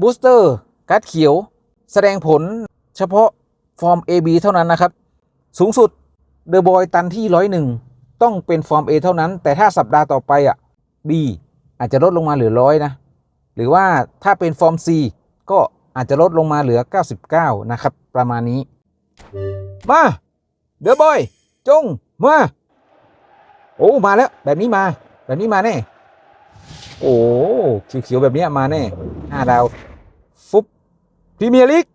บูสเตอร์การ์ดเขียว แสดงผลเฉพาะฟอร์ม AB เท่านั้นนะครับ สูงสุดเดอะบอยตันที่ร้อยหนึ่งต้องเป็นฟอร์ม A เท่านั้น แต่ถ้าสัปดาห์ต่อไปอะ B อาจจะลดลงมาเหลือร้อยนะ หรือว่าถ้าเป็นฟอร์ม C ก็อาจจะลดลงมาเหลือ 99 นะครับ ประมาณนี้ มาเดอะบอยจงมา โอ้ มาแล้ว แบบนี้มา แบบนี้มาแน่ โอ้เขียวๆแบบนี้มาแน่ห้าดาวฟุบพรีเมียร์ลีก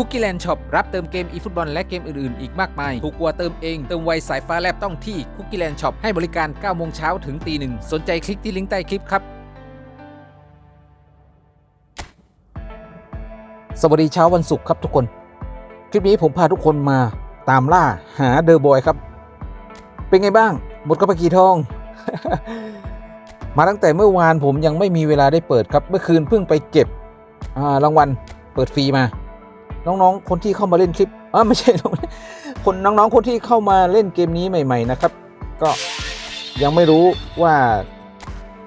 คุกกี้แลนด์ช็อปรับเติมเกม e ฟุตบอลและเกมอื่น ๆ อีกมากมาย ถูกกว่าเติมเอง เติมไวสายฟ้าแลบต้องที่คุกกี้แลนด์ช็อปให้บริการ 9 โมงเช้าถึงตีหนึ่งสนใจคลิกที่ลิงก์ใต้คลิปครับ สวัสดีเช้าวันศุกร์ครับทุกคน คลิปนี้ผมพาทุกคนมาตามล่าหาเดอะบอยครับ เป็นไงบ้าง หมดกระปกีทอง มาตั้งแต่เมื่อวานผมยังไม่มีเวลาได้เปิดครับ เมื่อคืนเพิ่งไปเก็บรางวัลเปิดฟรีมา น้องๆ คนที่เข้ามาเล่นคลิปอ่าไม่ใช่น้องคนน้องๆ คนที่เข้ามาเล่นเกมนี้ใหม่ ๆ นะครับ ก็ยังไม่รู้ว่า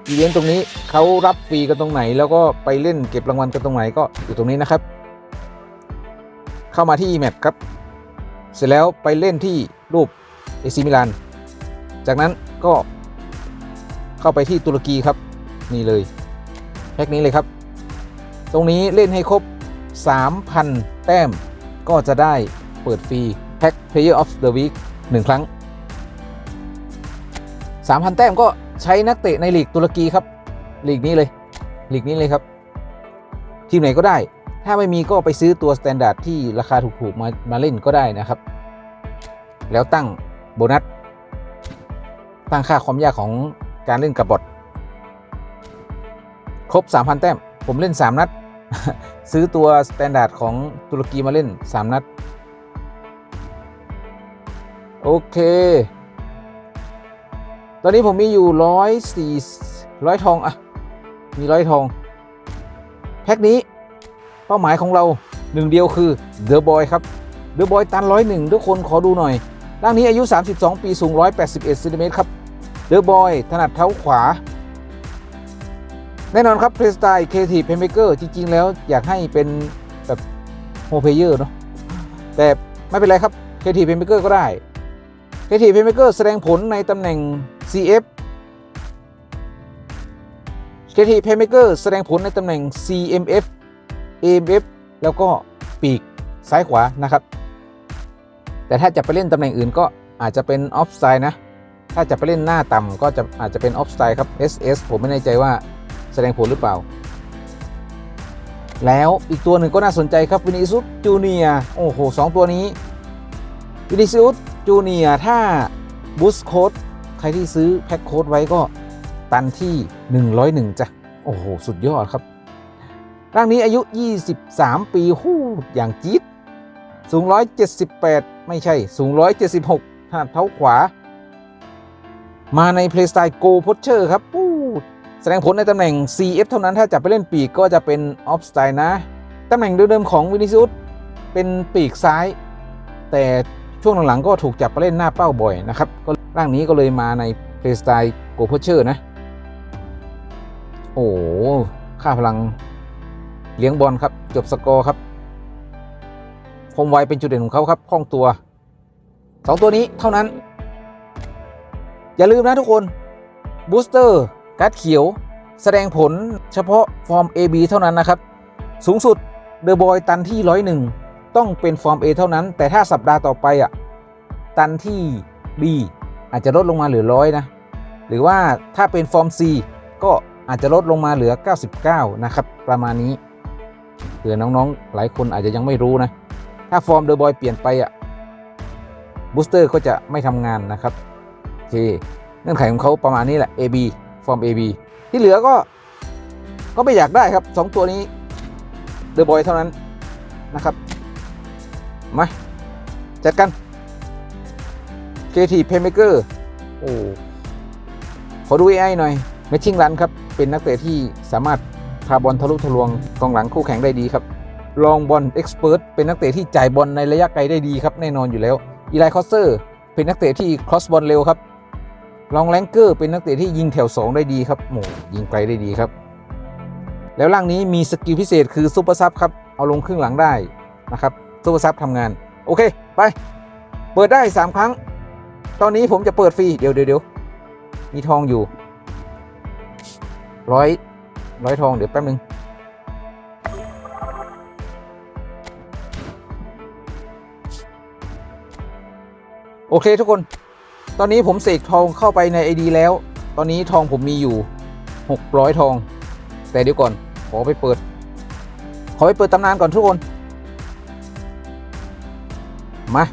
อีเวนต์ตรงนี้เขารับฟรีกันตรงไหน แล้วก็ไปเล่นเก็บรางวัลกันตรงไหนก็อยู่ตรงนี้นะครับ เข้ามาที่แมปครับ เสร็จแล้วไปเล่นที่รูปเอซิมิลาน จากนั้นก็เข้าไปที่ตุรกีครับ นี่เลยแพ็กนี้เลยครับ ตรงนี้เล่นให้ครบ 3,000 แต้ม ก็จะได้เปิดฟรีแพ็ก Player of the Week 1 ครั้ง 3,000 แต้มก็ใช้นักเตะในลีกตุรกีครับลีกนี้เลยลีกนี้เลยครับ ทีมไหนก็ได้ ถ้าไม่มีก็ไปซื้อตัวสแตนดาร์ดที่ราคาถูกๆมามาเล่นก็ได้นะครับ แล้วตั้งโบนัส ตั้งค่าความยากของการเล่นกับบอทครบ 3,000 แต้ม ผมเล่น 3 นัด ซื้อตัวสแตนดาร์ดของตุรกีมาเล่น 3 นัด โอเค ตอนนี้ผมมีอยู่ร้อยสี่ร้อยทองอะมีร้อยทอง แพ็คนี้ เป้าหมายของเราหนึ่งเดียวคือ The Boy ครับ The Boy ตันร้อยหนึ่งทุกคนขอดูหน่อยร่างนี้อายุ 32 ปีสูง 181เซนติเมตรครับ The Boy ถนัดเท้าขวา แน่นอนครับ Play Style Creative Playmaker จริง ๆ แล้วอยากให้เป็นแบบโฮเพเยอร์เนาะแต่ไม่เป็นไรครับ Creative Playmaker ก็ได้ Creative Playmaker แสดงผลในตำแหน่ง CF Creative Playmaker แสดงผลในตำแหน่ง CMF AMF แล้วก็ปีกซ้ายขวานะครับ แต่ถ้าจะไปเล่นตำแหน่งอื่นก็อาจจะเป็นออฟไซด์นะ ถ้าจะไปเล่นหน้าต่ำก็จะอาจจะเป็นออฟไซด์ครับ SS ผมไม่แน่ใจว่าแสดงผลหรือเปล่า แล้วอีกตัวหนึ่งก็น่าสนใจครับวินิซุสจูเนียโอ้โหสองตัวนี้วินิซุสจูเนียถ้าบูสโค้ดใครที่ซื้อแพ็คโค้ดไว้ก็ตันที่ 101จ้ะโอ้โห สุดยอดครับ ร่างนี้อายุ 23 ปีหู้อย่างจี๊ดสูง 178 ไม่ใช่ สูง 176ถนัดเท้าขวา มาใน Playstyle Go Poacher ครับปูแสดงผลในตำแหน่ง CF เท่านั้นถ้าจะไปเล่นปีกก็จะเป็น Off Style นะ ตำแหน่งเดิมๆของวินิซิอุสเป็นปีกซ้าย แต่ช่วงหลังๆก็ถูกจับไปเล่นหน้าเป้าบ่อยนะครับ ก็ร่างนี้ก็เลยมาใน Playstyle Go Poacher นะ โอ้ค่าพลัง เลี้ยงบอลครับจบสกอร์ครับคมไวเป็นจุดเด่นของเขาครับคล่องตัวสองตัวนี้เท่านั้น อย่าลืมนะทุกคนบูสเตอร์การ์ดเขียว แสดงผลเฉพาะฟอร์ม AB เท่านั้นนะครับ สูงสุดเดอะบอยตันที่ร้อยหนึ่งต้องเป็นฟอร์ม A เท่านั้น แต่ถ้าสัปดาห์ต่อไปอะตันที่ B อาจจะลดลงมาเหลือร้อยนะ หรือว่าถ้าเป็นฟอร์ม C ก็อาจจะลดลงมาเหลือ 99 นะครับ ประมาณนี้ เผื่อน้องๆ หลายคนอาจจะยังไม่รู้นะ ถ้าฟอร์มเดอะบอยเปลี่ยนไปอะบูสเตอร์ก็จะไม่ทำงานนะครับโอเคเงื่อนไขของเขาประมาณนี้แหละ AB ฟอร์ม AB ที่เหลือก็ก็ไม่อยากได้ครับ 2 ตัวนี้เดอะบอยเท่านั้นนะครับ มาจัดกัน KT Playmaker โอ้ขอดู AI หน่อยเมชชิ่งรันครับ เป็นนักเตะที่สามารถ พาบอลทะลุทะลวงกองหลังคู่แข่งได้ดีครับลองบอลเอ็กซ์เพรสเป็นนักเตะที่จ่ายบอลในระยะไกลได้ดีครับแน่นอนอยู่แล้วอีไลคอสเซอร์เป็นนักเตะที่ครอสบอลเร็วครับลองแลงเกอร์เป็นนักเตะที่ยิงแถว 2 ได้ดีครับโหยิงไกลได้ดีครับ แล้วร่างนี้มีสกิลพิเศษคือซูเปอร์ซับครับเอาลงครึ่งหลังได้นะครับซูเปอร์ซับทำงาน โอเค ไป เปิดได้ 3 ครั้ง ตอนนี้ผมจะเปิดฟรี เดี๋ยวเดี๋ยวเดี๋ยวมีทองอยู่ร้อย ร้อยทองเดี๋ยวแป๊บนึงโอเคทุกคน ตอนนี้ผมเสกทองเข้าไปใน ID แล้ว ตอนนี้ทองผมมีอยู่ 600 ทอง แต่เดี๋ยวก่อน ขอไปเปิด ขอไปเปิดตำนานก่อนทุกคน มา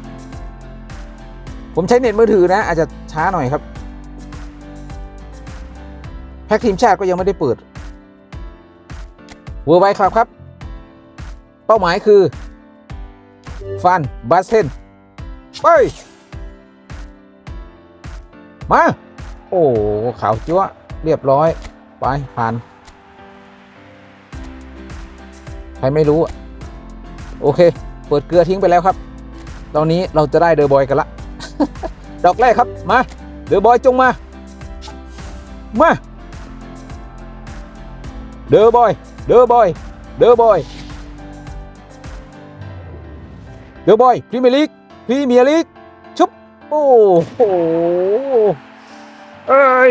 ผมใช้เน็ตมือถือนะ อาจจะช้าหน่อยครับ แพ็กทีมชาติก็ยังไม่ได้เปิด เวอร์ไวครับครับ เป้าหมายคือ ฟันบาสเทนไป มา โอ้ขาวจั๊วเรียบร้อย ไป ผ่าน ใครไม่รู้อะโอเค เปิดเกลือทิ้งไปแล้วครับ ตอนนี้เราจะได้เดอร์บอยกันละ ดอกแรกครับ มา เดอร์บอยจงมา มา เดอร์บอย เดอร์บอย เดอร์บอย เดอร์บอยพรีเมียร์ลีกพรีเมียร์ลีกชุบ โอ้โห เอ้ย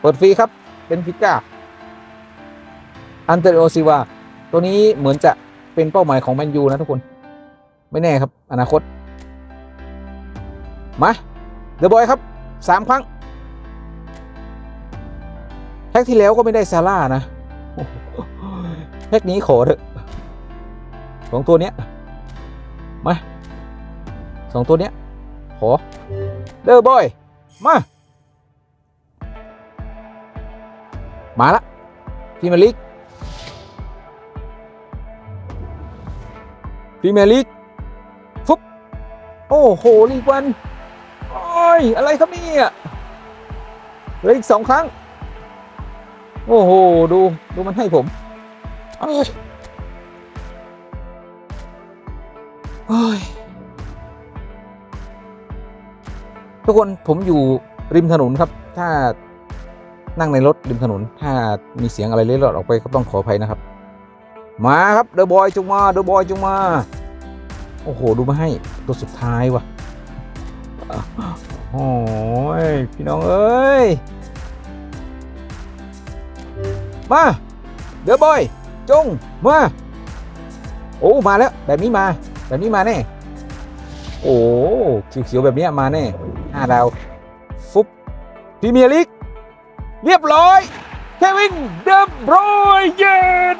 เปิดฟรีครับ เป็นพิก้า อันเตอร์โอซิวา ตัวนี้เหมือนจะเป็นเป้าหมายของแมนยูนะทุกคน ไม่แน่ครับ อนาคต มา เดอะบอยครับสามครั้ง แพ็กที่แล้วก็ไม่ได้ซาร่านะแพ็กนี้ขอเถอะสองตัวเนี้ยมาสองตัวเนี้ยขอเดอบอย มา มาละพรีเมียร์ลีกพรีเมียร์ลีกฟุบโอ้โหลีกวันโอ้ยอะไรครับเนี่ยเหลืออีกสองครั้ง โอ้โห ดู ดูมันให้ผมเอ้ยโอ้ยทุกคนผมอยู่ริมถนนครับ ถ้านั่งในรถริมถนน ถ้ามีเสียงอะไรเล็ดลอดออกไปก็ต้องขออภัยนะครับ มาครับเดอะบอยจงมาเดอะบอยจงมา โอ้โห ดูมาให้ตัวสุดท้ายว่ะโอ้ยพี่น้องเอ้ย มาเดอะบอยจงมาโอ้มาแล้วแบบนี้มาแบบนี้มาแน่โอ้เขียวๆแบบนี้มาแน่ห้าดาวฟุบพรีเมียร์ลีกเรียบร้อยเควินเดบรอยเย็ด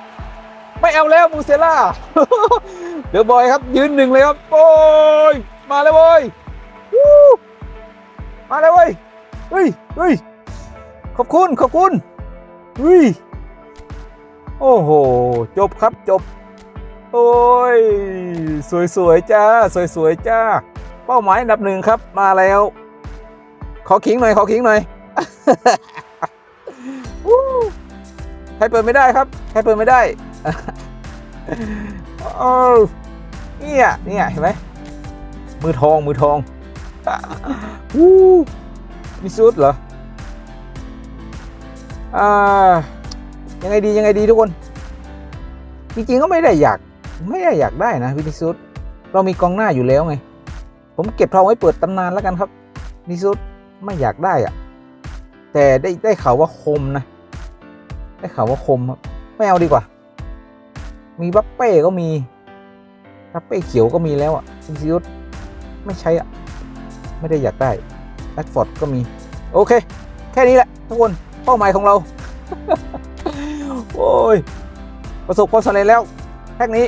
ไม่เอาแล้วมูเซล่าเดอะบอยครับยืนหนึ่งเลยครับโอ้ยมาแล้วเว้ยมาแล้วเว้ยเฮ้ยเฮ้ยขอบคุณขอบคุณเฮ้ย โอ้โห จบครับจบ โอ้ย สวยๆ จ้า สวยๆ จ้า เป้าหมายอันดับหนึ่งครับมาแล้ว ขอขิงหน่อยขอขิงหน่อยใครเปิดไม่ได้ครับใครเปิดไม่ได้เนี่ยเนี่ยเห็นไหมมือทองมือทองวู้มีซูดเหรออ่า ยังไงดียังไงดีทุกคน จริงๆก็ไม่ได้อยากไม่ได้อยากได้นะวินิซูดเรามีกองหน้าอยู่แล้วไง ผมเก็บทองไว้เปิดตำนานแล้วกันครับวินิซูดไม่อยากได้อะแต่ได้ได้ข่าวว่าคมนะ ได้ข่าวว่าคมครับไม่เอาดีกว่า มีบัปเป้ก็มีบัปเป้เขียวก็มีแล้วอะวินิซูดไม่ใช้อะ ไม่ได้อยากได้แอดฟอร์ดก็มี โอเค แค่นี้แหละทุกคนเป้าหมายของเรา โอ้ย ประสบความสำเร็จแล้วแพ็กนี้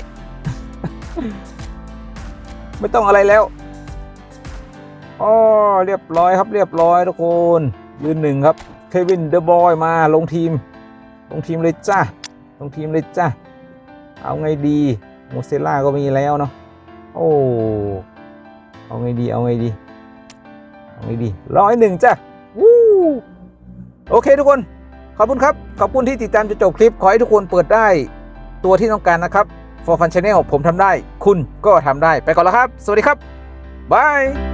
ไม่ต้องอะไรแล้วอ๋อเรียบร้อยครับเรียบร้อยทุกคนยืนหนึ่งครับเควินเดอะบอยมาลงทีม ลงทีมเลยจ้าลงทีมเลยจ้าเอาไงดีโมเซล่าก็มีแล้วเนาะโอ้เอาไงดีเอาไงดีเอาไงดีร้อยหนึ่งจ้าวู้โอเคทุกคน ขอบคุณครับ ขอบคุณที่ติดตามจนจบคลิป ขอให้ทุกคนเปิดได้ตัวที่ต้องการนะครับ For Fun Channel ผมทำได้ คุณก็ทำได้ ไปก่อนแล้วครับ สวัสดีครับบาย